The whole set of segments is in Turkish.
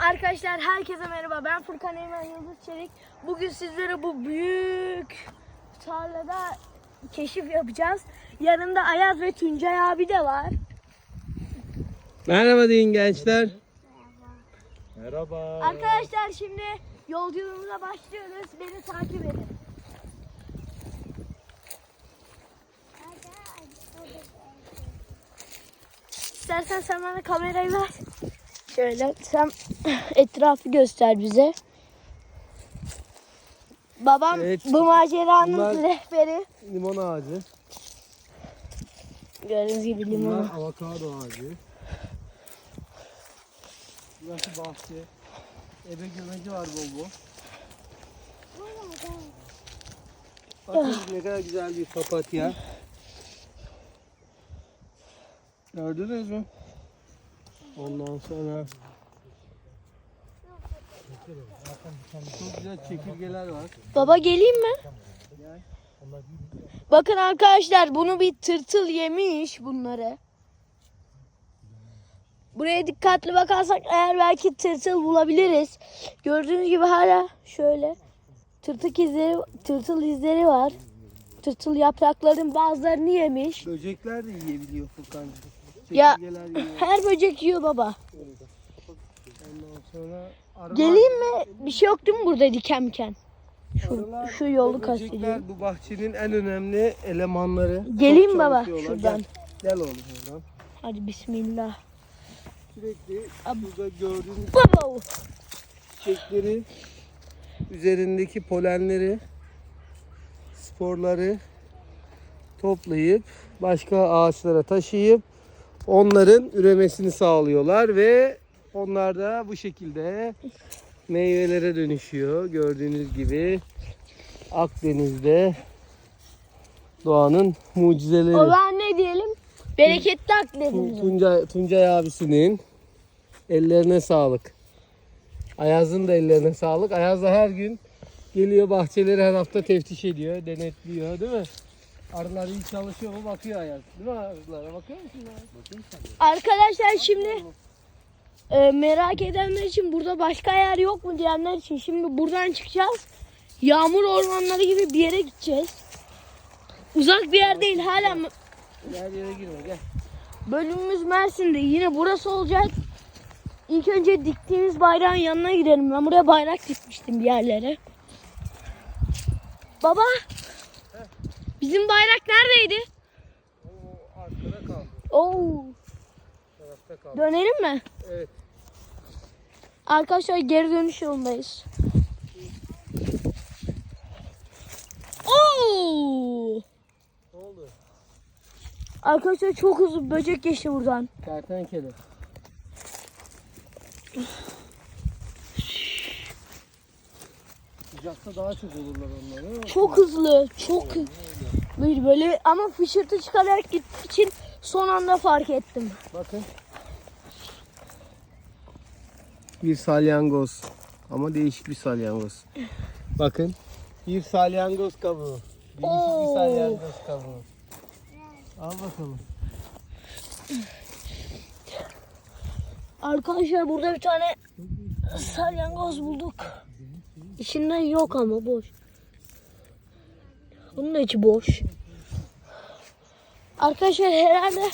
Arkadaşlar herkese merhaba. Ben Furkan Eymen Yıldız Çelik. Bugün sizlere bu büyük tarlada keşif yapacağız. Yanımda Ayaz ve Tuncay abi de var. Merhaba deyin gençler. Merhaba. Arkadaşlar şimdi yolculuğumuza başlıyoruz. Beni takip edin. İstersen sen bana kamerayı ver. Şöyle sen etrafı göster bize. Babam Evet. bu maceranın Bunlar- rehberi. Limon ağacı. Gördüğünüz gibi limon. Bunlar avokado ağacı. Burası bahçe. Ebe gömeci var bol bol. Bakın ne kadar güzel bir papatya. Gördünüz mü? Ondan sonra çok güzel çekirgeler var. Baba geleyim mi? Bakın arkadaşlar bunu bir tırtıl yemiş bunları. Buraya dikkatli bakarsak eğer belki tırtıl bulabiliriz. Gördüğünüz gibi hala şöyle tırtık izleri, tırtıl izleri var. Tırtıl yaprakların bazılarını yemiş. Böcekler de yiyebiliyor Furkancığım. Ya-. Her böcek yiyor baba. Ondan sonra arılar, Geleyim mi? Bir şey yok değil mi burada diken miken? Şu, arılar şu yolu ve kastediyorum. bu bahçenin en önemli elemanları. Geleyim Çok baba çalışıyorlar. şuradan. Gel, gel oğlum oradan. Hadi bismillah. Sürekli burada gördüğünüz Baba. çiçekleri, üzerindeki polenleri, sporları toplayıp başka ağaçlara taşıyıp onların üremesini sağlıyorlar ve onlar da bu şekilde meyvelere dönüşüyor. Gördüğünüz gibi Akdeniz'de doğanın mucizeleri. O zaman ne diyelim? Bereketli Akdeniz. Tuncay, Tuncay abisinin ellerine sağlık. Ayaz'ın da ellerine sağlık. Ayaz da her gün geliyor bahçeleri her hafta teftiş ediyor, denetliyor değil mi? Arılar iyi çalışıyor mu bakıyor Ayaz. Değil mi arılara bakıyor musun? ya? Sen. Arkadaşlar şimdi e, merak edenler için burada başka yer yok mu diyenler için şimdi buradan çıkacağız. Yağmur ormanları gibi bir yere gideceğiz. Uzak bir yer değil hala Gel yere girme gel. bölümümüz Mersin'de yine burası olacak. İlk önce diktiğimiz bayrağın yanına gidelim. Ben buraya bayrak dikmiştim bir yerlere. Baba bizim bayrak neredeydi? O arkada kal. Oo, Tarafta kal. dönelim mi? Evet. Arkadaşlar geri dönüş yolundayız. Oo! Ne oldu? Arkadaşlar çok hızlı böcek geçti buradan. Kertenkele. Sıcakta daha çok olurlar onlar. değil mi? Çok hızlı, çok böyle, böyle ama fışırtı çıkararak gittiği için son anda fark ettim. Bakın. Bir salyangoz. Ama değişik bir salyangoz. Bakın. Bir salyangoz kabuğu. Değişik Oo. bir salyangoz kabuğu. Al bakalım. Arkadaşlar burada bir tane salyangoz bulduk. İçinden yok ama boş. Bunun da içi boş. Arkadaşlar herhalde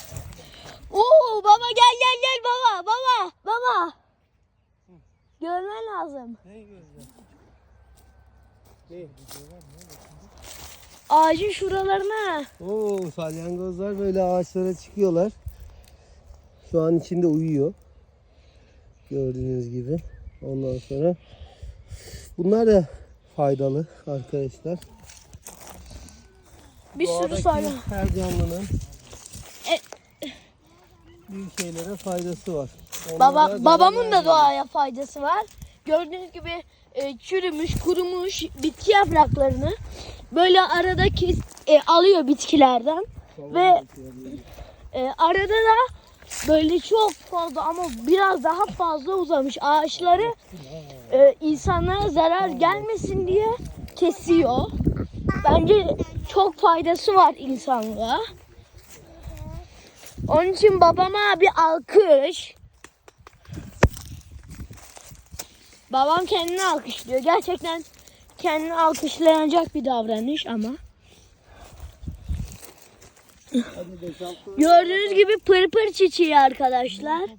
Oo baba gel gel gel baba baba baba. Görmen lazım. Ne gözler? Ne? Ağacın şuralarına. Oo salyangozlar böyle ağaçlara çıkıyorlar. Şu an içinde uyuyor. Gördüğünüz gibi. Ondan sonra bunlar da faydalı arkadaşlar. Bir sürü salyangoz. her canlının E- bir şeylere faydası var. Onlara Baba, babamın da doğaya faydası var. Gördüğünüz gibi e, çürümüş, kurumuş bitki yapraklarını böyle arada kes, e, alıyor bitkilerden. Tamam, ve-. E, arada da böyle çok fazla ama biraz daha fazla uzamış ağaçları e, insanlara zarar gelmesin diye kesiyor. Bence çok faydası var insanlığa. Onun için babama bir alkış. Babam kendini alkışlıyor. Gerçekten kendini alkışlayacak bir davranış ama. Gördüğünüz gibi pırpır çiçeği arkadaşlar.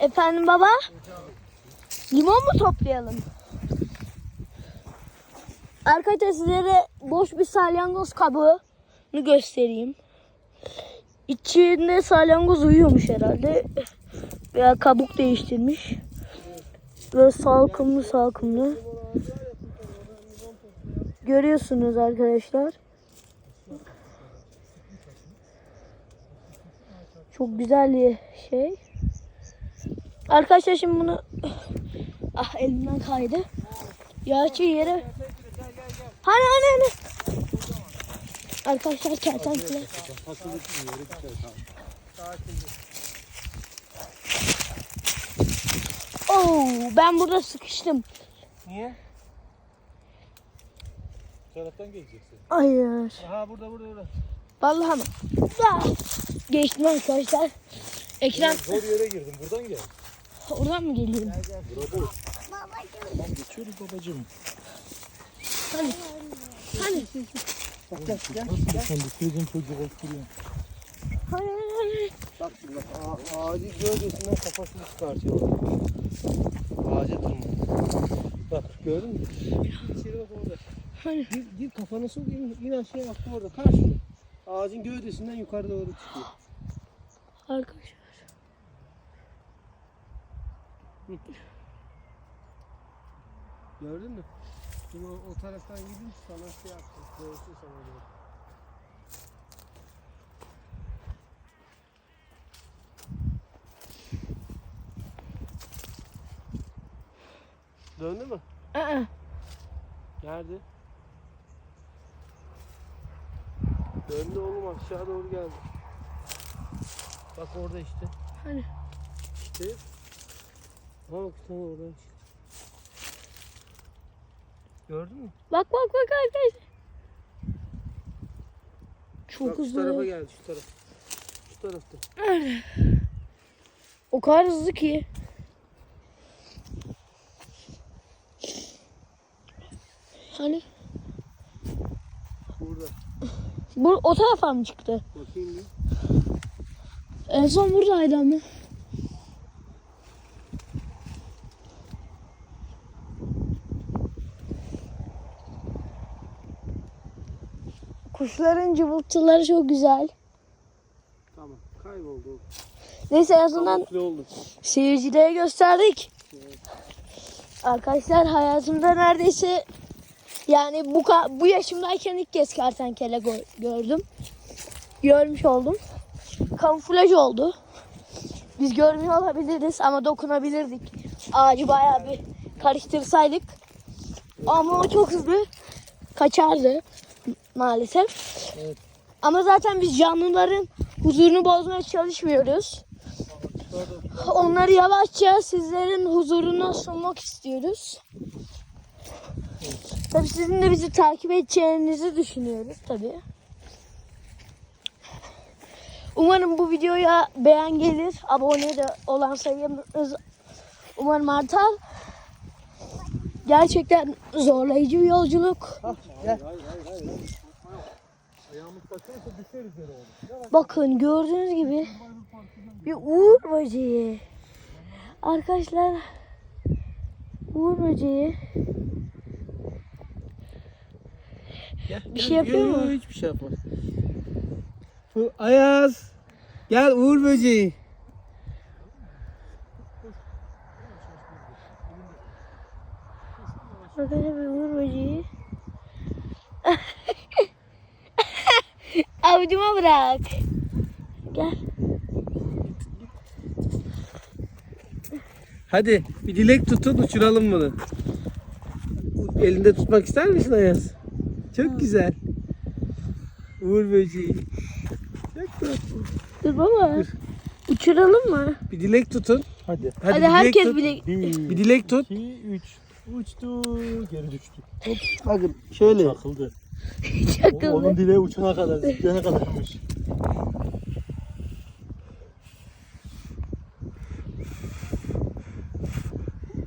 Efendim baba? Limon mu toplayalım? Arkadaşlar sizlere boş bir salyangoz kabını göstereyim. İçinde salyangoz uyuyormuş herhalde. Veya kabuk değiştirmiş. Böyle salkımlı salkımlı. Görüyorsunuz arkadaşlar. Çok güzel bir şey. Arkadaşlar şimdi bunu ah elimden kaydı. Yağçı yere. Hani hani hani. Arkadaşlar kertenkele. Oo, ben burada sıkıştım. Niye? Taraftan geleceksin. Hayır. Aha burada burada burada. Vallahi? Ah, Geçtim arkadaşlar. Ekran Zor yere girdim. Buradan gel. oradan mı geliyorum? Burada. Tamam geçiyoruz babacığım. Hani? Hani? Nasıl sen düşürdün çocuğu oturuyor. Hani? hani, hani? Bak şimdi bak ağa- ağacı gövdesinden kafasını çıkartıyor. Ağaca tırmanıyor. Bak gördün mü? İçeri bak orada. Hani? Gir, gir kafanı sok in, in aşağıya bak orada karşıda. Ağacın gövdesinden yukarı doğru çıkıyor. Arkadaşlar. Gördün mü? Şimdi o, o taraftan gidin sana şey yaptım. Görsün sana göre. Döndü mü? Aa, Nerede? Döndü oğlum aşağı doğru geldi. Bak orada işte. Hani? İşte. Ha bak sana oradan çıktı. Gördün mü? Bak bak bak arkadaşlar. Çok bak şu tarafa hızlı. geldi şu taraf. Şu tarafta. O kadar hızlı ki. Hani? Burada. Bu o tarafa mı çıktı? Bakayım bir. En son buradaydı ama. Kuşların cıvıltıları çok güzel. Tamam. Kayboldu. Neyse en azından oldu. seyircilere gösterdik. Arkadaşlar hayatımda neredeyse yani bu bu yaşımdayken ilk kez kertenkele gö- gördüm. Görmüş oldum. Kamuflaj oldu. Biz görmüyor olabiliriz ama dokunabilirdik. Ağacı bayağı bir karıştırsaydık. Ama o çok hızlı kaçardı maalesef. Evet. Ama zaten biz canlıların huzurunu bozmaya çalışmıyoruz. Onları yavaşça sizlerin huzuruna sunmak istiyoruz. Tabii sizin de bizi takip edeceğinizi düşünüyoruz tabii. Umarım bu videoya beğen gelir. Abone de olan sayımız umarım artar. Gerçekten zorlayıcı bir yolculuk. Bakın gördüğünüz gibi bir uğur böceği. Arkadaşlar uğur böceği. Gel, Bir şey yapıyor Yok, mu? yok, Hiçbir şey yapmaz. Bu Ayaz. Gel Uğur böceği. Arkadaşlar bir uğur böceği. Avucuma bırak. Gel. Hadi bir dilek tutun uçuralım bunu. Elinde tutmak ister misin Ayaz? Çok güzel. Uğur böceği. Çok tatlı. Dur baba. Uçuralım mı? Bir dilek tutun. Hadi. Hadi, Hadi, bir dilek herkes tut. bile Bir, Bir dilek tut. iki, üç. Uçtu. Geri düştü. Bakın şöyle. Çakıldı. çakıldı. Onun dileği uçana kadar, zıplayana kadarmış.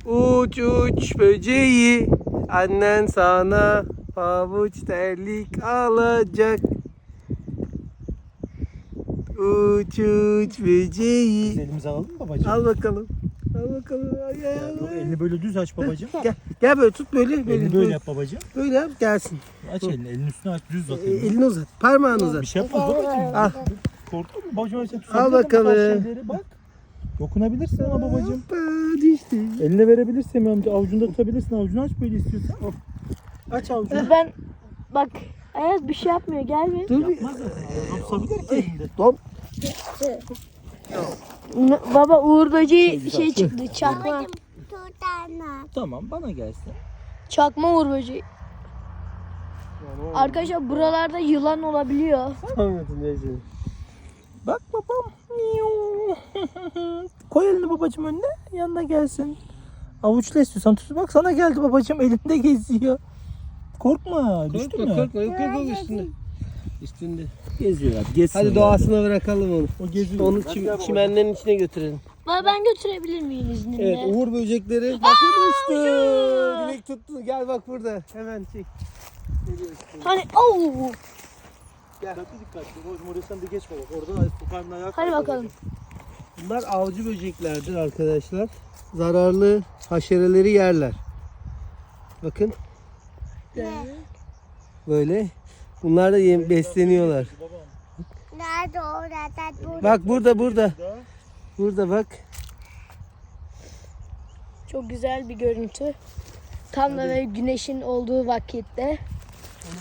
Uç uç böceği annen sana pabuç terlik alacak. Uç uç Biz böceği. elimize alalım mı babacığım? Al bakalım. Al bakalım. Ay, ay, Yok, ay. elini böyle düz aç babacığım. Gel, gel böyle tut böyle. Böyle, elini böyle yap babacığım. Böyle yap gelsin. Aç elini. Elini üstüne aç düz E, uzat. elini. elini uzat. Parmağını uzat. Bir şey yapmaz babacığım. Al. Korktun mu? Babacığım sen Al tutabilir bakalım. şeyleri, Bak. Dokunabilirsin ama babacığım. Hoppa, düştü. Eline verebilirsin amca. Avucunda tutabilirsin. Avucunu aç böyle istiyorsan. Aç avucunu. Ben bak Ayaz bir şey yapmıyor gel bir. Dur bir. Yapmaz zaten. Adam tutabilir ki elinde. Dom. N- Baba Uğur böceği şey çıktı çakma. Tamam bana gelsin. Çakma Uğur böceği. Arkadaşlar buralarda yılan olabiliyor. Anladım neyse. Bak babam. Koy elini babacığım önüne. Yanına gelsin. Avuçla istiyorsan tut. Bak sana geldi babacığım. Elinde geziyor. Korkma. Düştü Korkma mü? korkma. Yok yok yok üstünde. Üstünde. Geziyor abi. Gezsin. Hadi doğasına bırakalım onu. O geziyor. Onu çim, çimenlerin içine götürelim. Baba ben götürebilir miyim izninle? Evet uğur böcekleri bakın uçtu. Dilek tuttu. Gel bak burada. Hemen çek. Hani oh! Dikkatli dikkatli. Oraya sen de geçme bak. Orada Fukar'ın ayağı Hadi bakalım. Bunlar avcı böceklerdir arkadaşlar. Zararlı haşereleri yerler. Bakın böyle. Bunlar da yem besleniyorlar. Nerede orada? Burada. Bak burada burada. Burada bak. Çok güzel bir görüntü. Tam da böyle güneşin olduğu vakitte.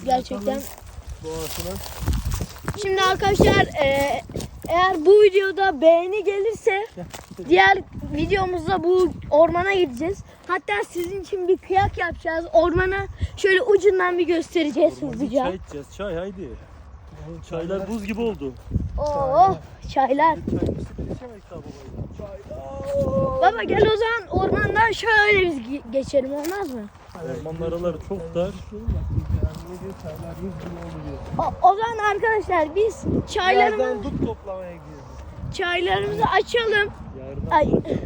Gerçekten. Şimdi arkadaşlar e, eğer bu videoda beğeni gelirse diğer videomuzda bu ormana gideceğiz. Hatta sizin için bir kıyak yapacağız. Ormana şöyle ucundan bir göstereceğiz hızlıca. Çay içeceğiz. Çay haydi. Çaylar buz gibi oldu. Oo, çaylar. Baba gel o zaman ormandan şöyle biz ge- geçelim olmaz mı? Araları çok dar. O, o zaman arkadaşlar biz çaylarımı, Birazdan dut toplamaya gidiyoruz. çaylarımızı açalım. Ay hayır.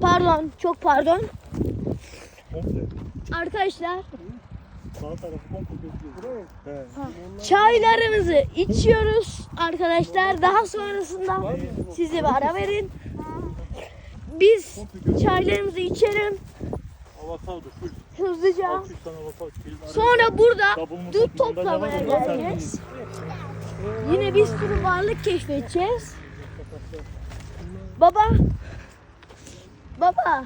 pardon çok pardon. Komple. Arkadaşlar Sağ tarafı komple gözlüyoruz. He. çaylarımızı içiyoruz arkadaşlar. Daha sonrasında size bir ara verin. Biz çaylarımızı içelim Avokado full. Hızlıca. 600 tane avokado. Sonra burada dut toplamaya geleceğiz. Yine bir sürü varlık keşfedeceğiz. Baba. Baba.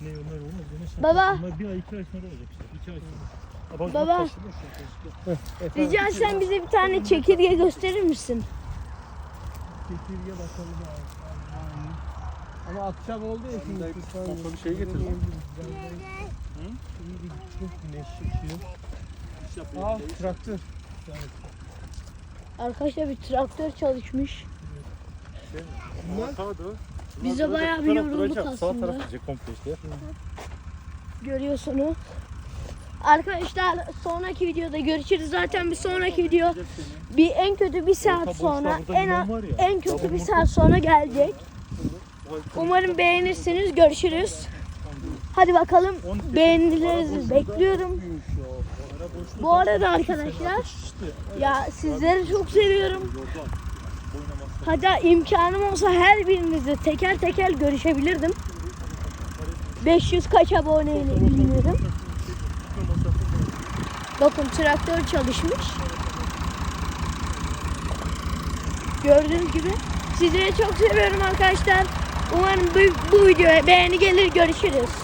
Ne onlar olmaz. Baba. Bir ay iki ay sonra olacak işte. İki ay sonra. Baba. Rica etsem bize bir tane çekirge gösterir misin? Çekirge bakalım abi. Ama akşam oldu ya şimdi. Kontrol bir şey getirdim. Güneş ışığı. İş yapıyor. Aa traktör. Arkadaşlar bir traktör çalışmış. Avokado. Biz de Bunlar bayağı bu bir yorulduk duracak. Sağ aslında. taraf gidecek komple işte. Görüyorsunuz. Arkadaşlar sonraki videoda görüşürüz. Zaten bir sonraki video bir en kötü bir saat sonra en en kötü bir saat sonra gelecek. Umarım beğenirsiniz. Görüşürüz. Hadi bakalım. Beğenilerinizi bekliyorum. Bu arada arkadaşlar ya sizleri çok seviyorum. Hatta imkanım olsa her birinizle teker teker görüşebilirdim. 500 kaç aboneyle bilmiyorum. Bakın traktör çalışmış. Gördüğünüz gibi. Sizleri çok seviyorum arkadaşlar. Umarım bu, bu videoya beğeni gelir. Görüşürüz.